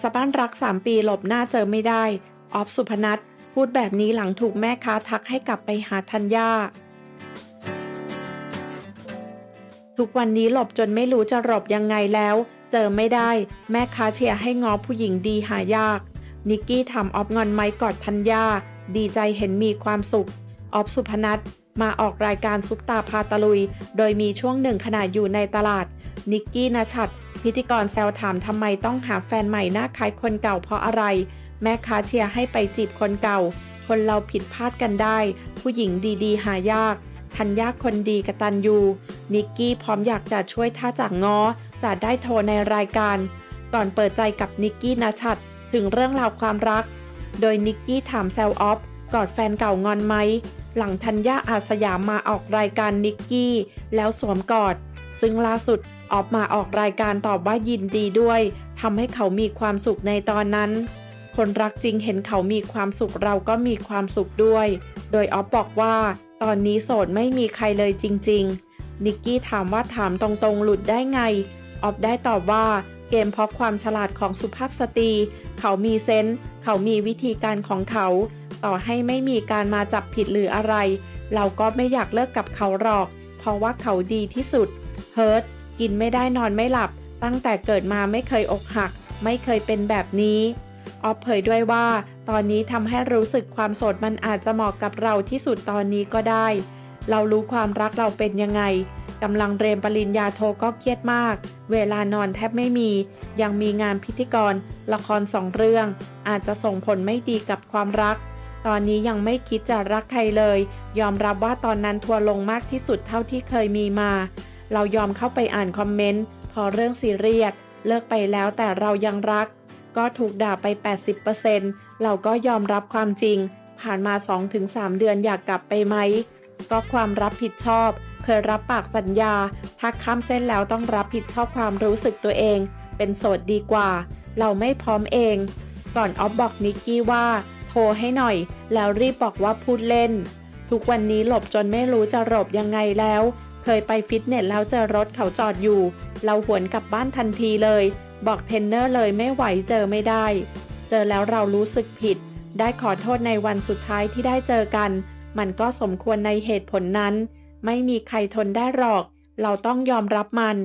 สะบ้นรัก 3 ปีหลบหน้าเจอไม่ได้ ออฟสุพนัทพูดแบบนี้หลังถูกแม่ค้าทักให้กลับไปหาธัญญา ทุกวันนี้หลบจนไม่รู้จะหลบยังไงแล้ว เจอไม่ได้ แม่ค้าเชียร์ให้งอผู้หญิงดีหายาก นิกกี้ทำออฟงอนไม้กอดธัญญา ดีใจเห็นมีความสุข ออฟสุพนัท มาออกรายการซุปตาพาตะลุย โดยมีช่วงหนึ่งขณะอยู่ในตลาด นิกกี้นชัด พิธีกรแซวถามทำไมต้องหาแฟนใหม่หน้าคล้ายคนเก่าเพราะอะไร แม่ค้าเชียร์ให้ไปจีบคนเก่า คนเราผิดพลาดกันได้ ผู้หญิงดีๆ หายากทันยากคนดีกตันยูนิกกี้พร้อมอยากจะช่วยถ้าจากง้อจะได้โทรในรายการ ก่อนเปิดใจกับนิกกี้นชัดถึงเรื่องราวความรัก โดยนิกกี้ถามแซวออฟกอดแฟนเก่างอนไหม หลังธัญญาอาสยามมาออกรายการนิกกี้ แล้วสวมกอด ซึ่งล่าสุดออฟมาออกรายการตอบว่ายินดีด้วยทำให้เขามีความสุขในตอนนั้น คนรักจริงเห็นเขามีความสุขเราก็มีความสุขด้วย โดยออฟบอกว่า ตอนนี้โสดไม่มีใครเลยจริง ๆ นิกกี้ถามว่าถามตรงๆ หลุดได้ไง ออฟได้ตอบว่าเกมเพราะความฉลาดของสุภาพสตรี เขามีเซนส์เขามีวิธีการของเขา ต่อให้ไม่มีการมาจับผิดหรืออะไร เราก็ไม่อยากเลิกกับเขาหรอก เพราะว่าเขาดีที่สุดเฮิร์ตกินไม่ได้นอนไม่หลับ ตั้งแต่เกิดมาไม่เคยอกหัก ไม่เคยเป็นแบบนี้ออฟเผยด้วยว่า ตอนนี้ทำให้รู้สึกความโสดมันอาจจะเหมาะกับเราที่สุดตอนนี้ก็ได้ เรารู้ความรักเราเป็นยังไงกำลังเรียนปริญญาโทก็เครียดมาก เวลานอนแทบไม่มี ยังมีงานพิธีกร ละครสองเรื่อง อาจจะส่งผลไม่ดีกับความรัก ตอนนี้ยังไม่คิดจะรักใครเลย ยอมรับว่าตอนนั้นทัวร์ลงมากที่สุดเท่าที่เคยมีมา เรายอมเข้าไปอ่านคอมเมนต์ พอเรื่องซีเรียสเลิกไปแล้วแต่เรายังรัก ก็ถูกด่าไป 80%เราก็ยอมรับความจริง ผ่านมา 2-3 เดือนอยากกลับไปไหม ก็ความรับผิดชอบ เคยรับปากสัญญา ถ้าข้ามเส้นแล้วต้องรับผิดชอบความรู้สึกตัวเอง เป็นโสดดีกว่า เราไม่พร้อมเอง ก่อนออฟบอกนิกกี้ว่า โทรให้หน่อย แล้วรีบบอกว่าพูดเล่น ทุกวันนี้หลบจนไม่รู้จะหลบยังไงแล้ว เคยไปฟิตเนสแล้วเจอรถเขาจอดอยู่ เราหวนกลับบ้านทันทีเลย บอกเทรนเนอร์เลยไม่ไหวเจอไม่ได้ เจอแล้วเรารู้สึกผิด ได้ขอโทษในวันสุดท้ายที่ได้เจอกัน มันก็สมควรในเหตุผลนั้น ไม่มีใครทนได้หรอก เราต้องยอมรับมัน